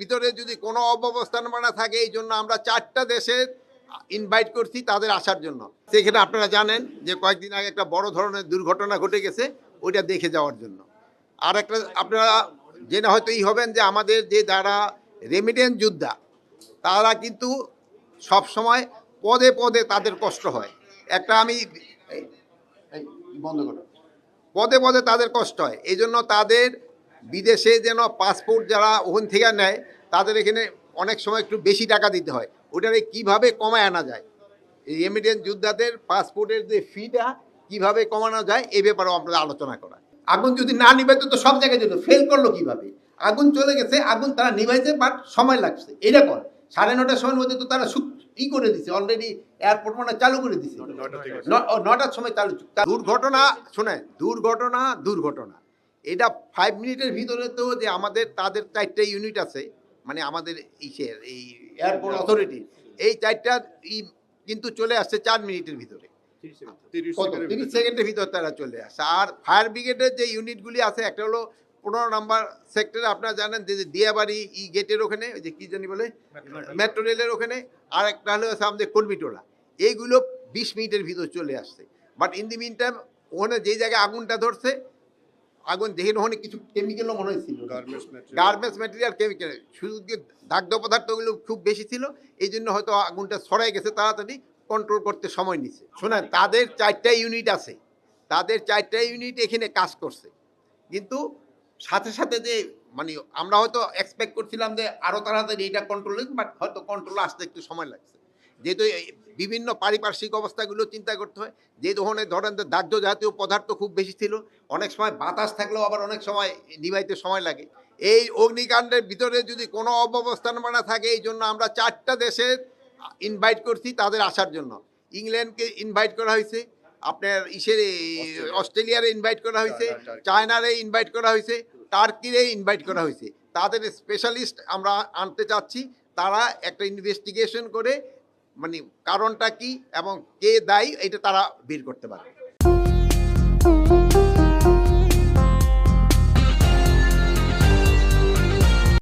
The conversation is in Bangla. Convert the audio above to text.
ভিতরে যদি কোনো অব্যবস্থান অব্যবস্থাপনা থাকে, এই জন্য আমরা চারটা দেশের ইনভাইট করছি তাদের আসার জন্য। সেখানে আপনারা জানেন যে কয়েকদিন আগে একটা বড় ধরনের দুর্ঘটনা ঘটে গেছে, ওইটা দেখে যাওয়ার জন্য। আর একটা আপনারা জেনে হয়তো এই হবেন যে আমাদের যে যারা রেমিডেন্স যোদ্ধা, তারা কিন্তু সব সময় পদে পদে তাদের কষ্ট হয়। একটা আমি বন্ধ করো। পদে পদে তাদের কষ্ট হয়। এই জন্য তাদের বিদেশে যেন পাসপোর্ট যারা ওখান থেকে নেয় তাদের এখানে অনেক সময় একটু বেশি টাকা দিতে হয়। ওটারে কীভাবে কমায় আনা যায়? এই রেমিডেন্স যোদ্ধাদের পাসপোর্টের যে ফিটা কীভাবে কমানো যায় এই ব্যাপারেও আমরা আলোচনা করা। আগুন যদি না নিভাইতো তো সব জায়গায় যেত ফেল করল কীভাবে? আগুন চলে গেছে আগুন তারা নিভাইছে বাট সময় লাগছে। এরকম সাড়ে নটার সময়ের মধ্যে তো তারা সুখ ই করে দিছে অলরেডি এয়ারপোর্ট মানে চালু করে দিছে। নটার সময় চালু দুর্ঘটনা শোনে দুর্ঘটনা দুর্ঘটনা। এটা ফাইভ মিনিটের ভিতরে তো যে আমাদের তাদের চারটে ইউনিট আছে মানে আমাদের ইসের এই এয়ারপোর্ট অথরিটি এই চারটা ই কিন্তু চলে আসছে চার মিনিটের ভিতরে। তিরিশ সেকেন্ডের ভিতর। তারা চলে আসে আর ফায়ার ব্রিগেডের যে ইউনিটগুলি আছে একটা হলো পনেরো নাম্বার সেক্টরে আপনারা জানেন যে যে দিয়াবাড়ি ই গেটের ওখানে ওই যে কি জানি বলে? মেট্রো রেলের ওখানে আর একটা হলো হচ্ছে আমাদের কর্মীটোলা এইগুলো বিশ মিনিটের ভিতর চলে আসছে। But in the mean time ওখানে যেই জায়গায় আগুনটা ধরছে আগুন দেখে ওখানে কিছু কেমিক্যালও মনে হয়েছিল গার্মেন্টস ম্যাটেরিয়াল কেমিক্যাল শুধু যে দাগ্ধ পদার্থগুলো খুব বেশি ছিল এই জন্য হয়তো আগুনটা ছড়াই গেছে তাড়াতাড়ি কন্ট্রোল করতে সময় নিছে। শোনেন তাদের চারটা ইউনিট আছে। তাদের চারটা ইউনিট এখানে কাজ করছে। কিন্তু সাথে সাথে যে মানে আমরা হয়তো এক্সপেক্ট করছিলাম যে আরও তাড়াতাড়ি এটা কন্ট্রোল বাট হয়তো কন্ট্রোল আসতে একটু সময় লাগছে। যেহেতু বিভিন্ন পারিপার্শ্বিক অবস্থাগুলো চিন্তা করতে হয় যে ধরনের ধরেন দাহ্য জাতীয় পদার্থ খুব বেশি ছিল অনেক সময় বাতাস থাকলেও আবার অনেক সময় নিভাইতে সময় লাগে। এই অগ্নিকাণ্ডের ভিতরে যদি কোনো অব্যবস্থাপনা থাকে এই জন্য আমরা চারটা দেশের ইনভাইট করছি তাদের আসার জন্য। ইংল্যান্ডকে ইনভাইট করা হয়েছে আপনার ইসের অস্ট্রেলিয়ারে ইনভাইট করা হয়েছে চায়নারে ইনভাইট করা হয়েছে টার্কিরে ইনভাইট করা হয়েছে। তাদের স্পেশালিস্ট আমরা আনতে চাচ্ছি তারা একটা ইনভেস্টিগেশন করে মানে কারণটা কি এবং কে দায়ী এটা তারা বের করতে পারে